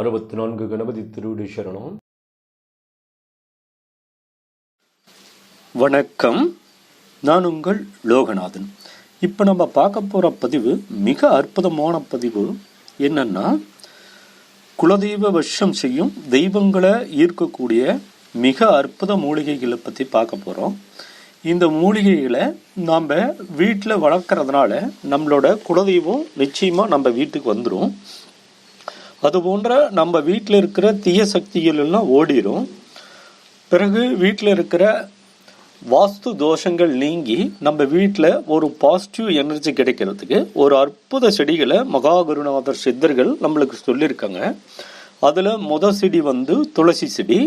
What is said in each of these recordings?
அறுபத்தி நான்கு கணபதி திருவிடு சரணம். வணக்கம். நான் உங்கள் லோகநாதன். இப்போ நம்ம பார்க்க போகிற பதிவு மிக அற்புதமான பதிவு என்னன்னா குலதெய்வ வஷம் செய்யும் தெய்வங்களை ஈர்க்கக்கூடிய மிக அற்புத மூலிகைகளை பற்றி பார்க்க போகிறோம் இந்த மூலிகைகளை நாம் வீட்டில் வளர்க்குறதுனால நம்மளோட குலதெய்வம் நிச்சயமாக நம்ம வீட்டுக்கு வந்துடும் அது போன்ற நம்ம வீட்டில் இருக்கிற தீய சக்திகள் எல்லாம் ஓடிடும் பிறகு வீட்டில் இருக்கிற வாஸ்து தோஷங்கள் நீங்கி நம்ம வீட்டில் ஒரு பாசிட்டிவ் எனர்ஜி கிடைக்கிறதுக்கு ஒரு அற்புத செடிகளை மகா குருநாதர் சித்தர்கள் நம்மளுக்கு சொல்லியிருக்காங்க. அதில் முத செடி வந்து துளசி செடி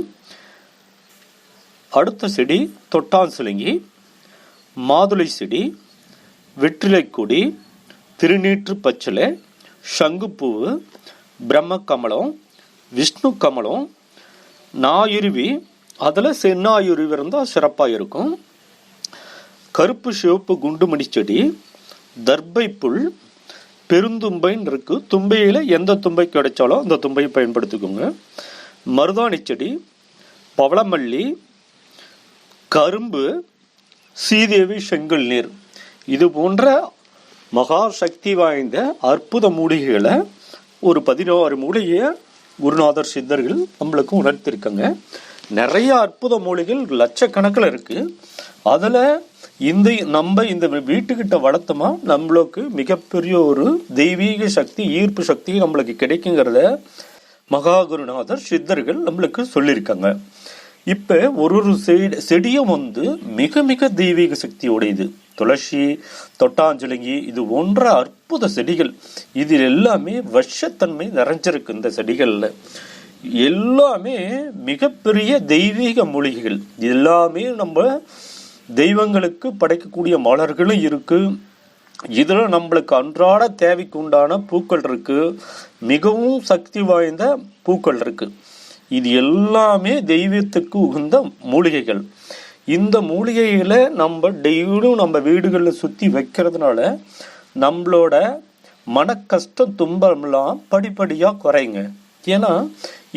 அடுத்த செடி தொட்டான்சிலிங்கி மாதுளை செடி வெற்றிலைக்கொடி திருநீற்று பச்சிலை சங்குப்பூவு பிரம்ம கமலம் விஷ்ணு கமலம் நாயுருவி அதில் சென்னாயுருவி இருந்தால் சிறப்பாக இருக்கும். கருப்பு சிவப்பு குண்டுமணி செடி தர்பை புல் பெருந்தும்பைன்னு இருக்குது தும்பையில் எந்த தும்பை கிடைச்சாலும் அந்த தும்பையை பயன்படுத்திக்கோங்க. மருதாணி செடி பவளமல்லி கரும்பு சீதேவி செங்கல் நீர். இது போன்ற மகா சக்தி வாய்ந்த அற்புத மூலிகைகளை ஒரு பதினாறு மூலிகையை குருநாதர் சித்தர்கள் நம்மளுக்கு உணர்த்திருக்காங்க. நிறைய அற்புத மூலிகள் லட்சக்கணக்கில் இருக்குது அதில் இந்த நம்ம இந்த வீட்டுக்கிட்ட வளர்த்தோமா நம்மளுக்கு மிகப்பெரிய ஒரு தெய்வீக சக்தி ஈர்ப்பு சக்தி நம்மளுக்கு கிடைக்குங்கிறத மகா குருநாதர் சித்தர்கள் நம்மளுக்கு சொல்லியிருக்காங்க. இப்போ ஒரு ஒரு செடி செடியும் வந்து மிக மிக தெய்வீக சக்தி உடையது துளசி தொட்டாஞ்சலிங்கி இது ஒன்ற அற்புத செடிகள். இதில் எல்லாமே விஷத்தன்மை நிறைஞ்சிருக்கு இந்த செடிகளில். எல்லாமே மிகப்பெரிய தெய்வீக மூலிகைகள். எல்லாமே நம்ம தெய்வங்களுக்கு படைக்கக்கூடிய மலர்களும் இருக்குது இதில் நம்மளுக்கு அன்றாட தேவைக்கு உண்டான பூக்கள் இருக்குது மிகவும் சக்தி வாய்ந்த பூக்கள் இருக்குது இது எல்லாமே தெய்வத்துக்கு உகந்த மூலிகைகள். இந்த மூலிகைகளை நம்ம டெய்லியும் நம்ம வீடுகளில் சுற்றி வைக்கிறதுனால நம்மளோட மன கஷ்டம் துன்பம்லாம் படிப்படியாக குறையுங்க. ஏன்னா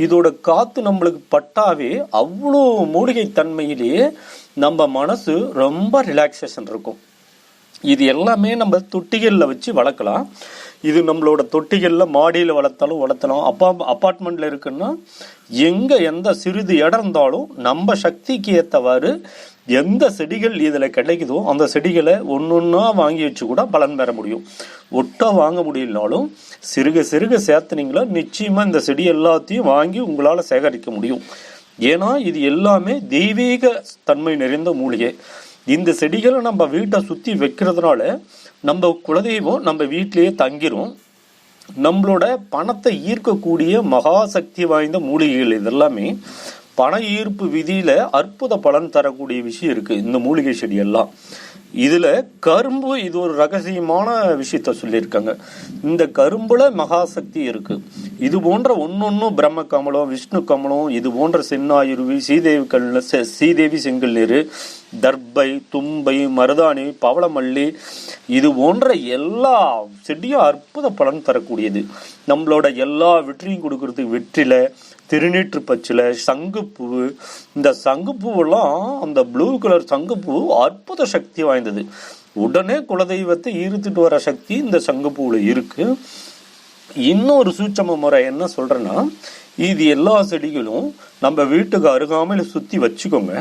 இதோட காற்று நம்மளுக்கு பட்டாவே அவ்வளோ மூலிகை தன்மையிலேயே நம்ம மனசு ரொம்ப ரிலாக்ஸேஷன் இருக்கும். இது எல்லாமே நம்ம தொட்டிகளில் வச்சு வளர்க்கலாம். இது நம்மளோட தொட்டிகளில் மாடியில் வளர்த்தாலும் வளர்த்தலாம். அப்பா அப்பார்ட்மெண்ட்டில் இருக்குன்னா எங்கே எந்த சிறிது இடம் இருந்தாலும் நம்ம சக்திக்கு ஏற்றவாறு எந்த செடிகள் இதில் கிடைக்குதோ அந்த செடிகளை ஒன்று ஒன்றா வாங்கி வச்சு கூட பலன் பெற முடியும். ஒட்டா வாங்க முடியலனாலும் சிறுக சிறுக சேர்த்துனீங்களா நிச்சயமாக இந்த செடி எல்லாத்தையும் வாங்கி உங்களால் சேகரிக்க முடியும். ஏன்னா இது எல்லாமே தெய்வீக தன்மை நிறைந்த மூலிகை. இந்த செடிகளை நம்ம வீட்டை சுற்றி வைக்கிறதுனால நம்ம குலதெய்வம் நம்ம வீட்டிலேயே தங்கிரும். நம்மளோட பணத்தை ஈர்க்கக்கூடிய மகா சக்தி வாய்ந்த மூலிகைகள் இதெல்லாமே பண ஈர்ப்பு விதியில் அற்புத பலன் தரக்கூடிய விஷயம் இருக்குது இந்த மூலிகை செடியெல்லாம். இதில் கரும்பு இது ஒரு ரகசியமான விஷயத்த சொல்லியிருக்காங்க. இந்த கரும்பில் மகாசக்தி இருக்குது இது போன்ற ஒன்னொன்னும் பிரம்ம கமலம் விஷ்ணு கமலம் இது போன்ற சென்னாயுருவி சீதேவி கல்ல சீதேவி செங்கல் நீர் தர்பை தும்பை மருதாணி பவளமல்லி இது போன்ற எல்லா செடியும் அற்புத பலன் தரக்கூடியது. நம்மளோட எல்லா வெற்றியும் கொடுக்கறதுக்கு வெற்றில திருநீற்று பச்சிலை சங்குப்பூ இந்த சங்குப்பூவெல்லாம் அந்த ப்ளூ கலர் சங்குப்பூ அற்புத சக்தி வாய்ந்தது. உடனே குலதெய்வத்தை ஈர்த்துட்டு வர சக்தி இந்த சங்குப்பூவில் இருக்குது இன்னொரு சூட்சம முறை என்ன சொல்கிறேன்னா இது எல்லா செடிகளும் நம்ம வீட்டுக்கு அருகாமையில் சுற்றி வச்சுக்கோங்க.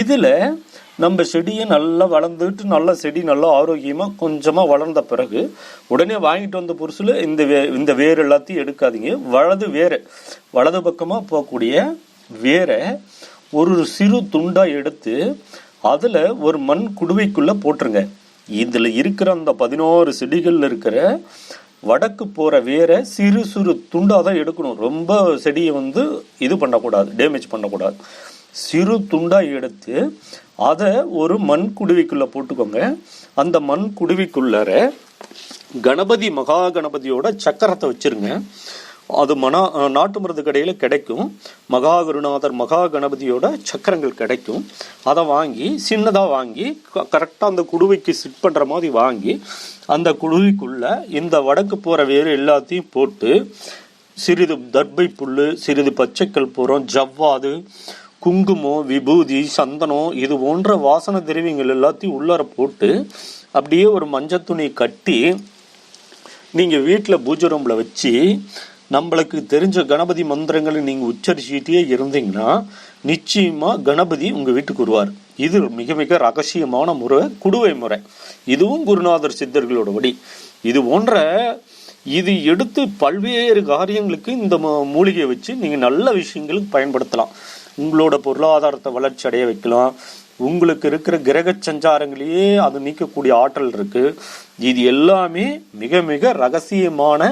இதில் நம்ம செடியை நல்லா வளர்ந்துட்டு நல்ல செடி நல்லா ஆரோக்கியமாக கொஞ்சமாக வளர்ந்த பிறகு உடனே வாங்கிட்டு வந்த பொருசில் இந்த வே இந்த வேர் எல்லாத்தையும் எடுக்காதீங்க. வலது வேறு வலது பக்கமாக போகக்கூடிய வேரை ஒரு சிறு துண்டாக எடுத்து அதில் ஒரு மண் குடுவைக்குள்ளே போட்டுருங்க. இதில் இருக்கிற அந்த பதினோரு செடிகளில் இருக்கிற வடக்கு போகிற வேரை சிறு சிறு துண்டாக தான் எடுக்கணும். ரொம்ப செடியை வந்து இது பண்ணக்கூடாது டேமேஜ் பண்ணக்கூடாது. சிறு துண்டாக எடுத்து அதை ஒரு மண் குடுவிக்குள்ளே போட்டுக்கோங்க. அந்த மண் குடுவிக்குள்ளார கணபதி மகா கணபதியோட சக்கரத்தை வச்சிருங்க. அது மனா நாட்டு மருந்து கடையில் கிடைக்கும். மகா குருநாதர் மகா கணபதியோட சக்கரங்கள் கிடைக்கும். அதை வாங்கி சின்னதாக வாங்கி கரெக்டாக அந்த குடுவைக்கு சிட் பண்ணுற மாதிரி வாங்கி அந்த குடுவிக்குள்ளே இந்த வடக்கு போகிற வேறு எல்லாத்தையும் போட்டு சிறிது தர்பை புல் சிறிது பச்சைக்கல் பூரம் ஜவ்வாது குங்குமம் விபூதி சந்தனம் இது போன்ற வாசன திரவியங்கள் எல்லாத்தையும் உள்ளார போட்டு அப்படியே ஒரு மஞ்சள் துணி கட்டி நீங்கள் வீட்டில் பூஜை ரூமில் வச்சு நம்மளுக்கு தெரிஞ்ச கணபதி மந்திரங்களை நீங்கள் உச்சரிச்சுட்டே இருந்தீங்கன்னா நிச்சயமாக கணபதி உங்கள் வீட்டுக்கு வருவார். இது மிக மிக ரகசியமான முறை குடுவை முறை. இதுவும் குருநாதர் சித்தர்களோட வழி இது போன்ற இது எடுத்து பல்வேறு காரியங்களுக்கு இந்த மூலிகையை வச்சு நீங்கள் நல்ல விஷயங்களுக்கு பயன்படுத்தலாம். உங்களோட பொருளாதாரத்தை வளர்ச்சி அடைய வைக்கலாம். உங்களுக்கு இருக்கிற கிரக சஞ்சாரங்களையே அது நீக்கக்கூடிய ஆற்றல் இருக்கு. இது எல்லாமே மிக மிக ரகசியமான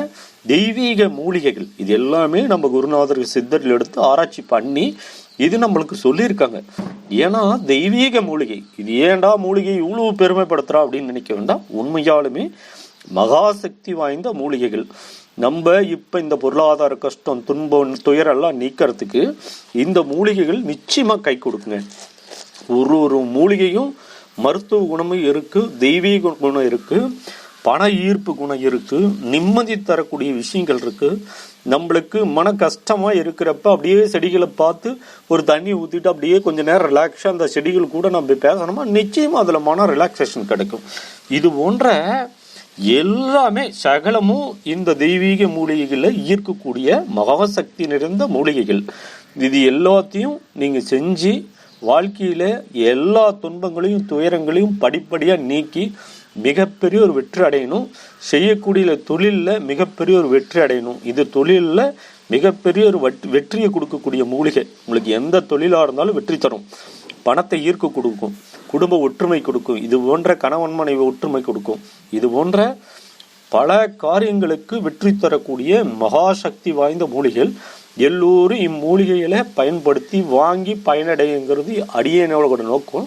தெய்வீக மூலிகைகள். இது எல்லாமே நம்ம குருநாதர் சித்தர்கள் எடுத்து ஆராய்ச்சி பண்ணி இது நம்மளுக்கு சொல்லியிருக்காங்க. ஏன்னா தெய்வீக மூலிகை. இது ஏன்டா மூலிகை இவ்வளவு பெருமைப்படுத்துறா அப்படின்னு நினைக்க வேண்டாம். உண்மையாலுமே மகாசக்தி வாய்ந்த மூலிகைகள். நம்ம இப்போ இந்த பொருளாதார கஷ்டம் துன்பம் துயரெல்லாம் நீக்கிறதுக்கு இந்த மூலிகைகள் நிச்சயமாக கை கொடுக்குங்க. ஒரு ஒரு மூலிகையும் மருத்துவ குணமும் இருக்குது தெய்வீக குணம் இருக்குது பண ஈர்ப்பு குணம் இருக்குது நிம்மதி தரக்கூடிய விஷயங்கள் இருக்குது நம்மளுக்கு மன கஷ்டமாக இருக்கிறப்ப அப்படியே செடிகளை பார்த்து ஒரு தண்ணி ஊற்றிட்டு அப்படியே கொஞ்ச நேரம் ரிலாக்ஸாக அந்த செடிகள் கூட நம்ம பேசணுமா? நிச்சயமாக அதில் மன ரிலாக்ஸேஷன் கிடைக்கும். இது போன்ற எல்லாமே சகலமும் இந்த தெய்வீக மூலிகைகளில் ஈர்க்கக்கூடிய மகாசக்தி நிறைந்த மூலிகைகள். இது எல்லாத்தையும் நீங்கள் செஞ்சு வாழ்க்கையில் எல்லா துன்பங்களையும் துயரங்களையும் படிப்படியாக நீக்கி மிகப்பெரிய ஒரு வெற்றி அடையணும். செய்யக்கூடிய தொழிலில் மிகப்பெரிய ஒரு வெற்றி அடையணும். இது தொழிலில் மிகப்பெரிய ஒரு வட்- வெற்றியை கொடுக்கக்கூடிய மூலிகை. உங்களுக்கு எந்த தொழிலாக இருந்தாலும் வெற்றி தரும். பணத்தை ஈர்க்க கொடுக்கும். குடும்ப ஒற்றுமை கொடுக்கும். இது போன்ற கணவன் மனைவி ஒற்றுமை கொடுக்கும். இது போன்ற பல காரியங்களுக்கு வெற்றி தரக்கூடிய மகாசக்தி வாய்ந்த மூலிகைகள் எல்லோரும் இம்மூலிகைகளை பயன்படுத்தி வாங்கி பயனடையுங்கிறது அடியனோட நோக்கம்.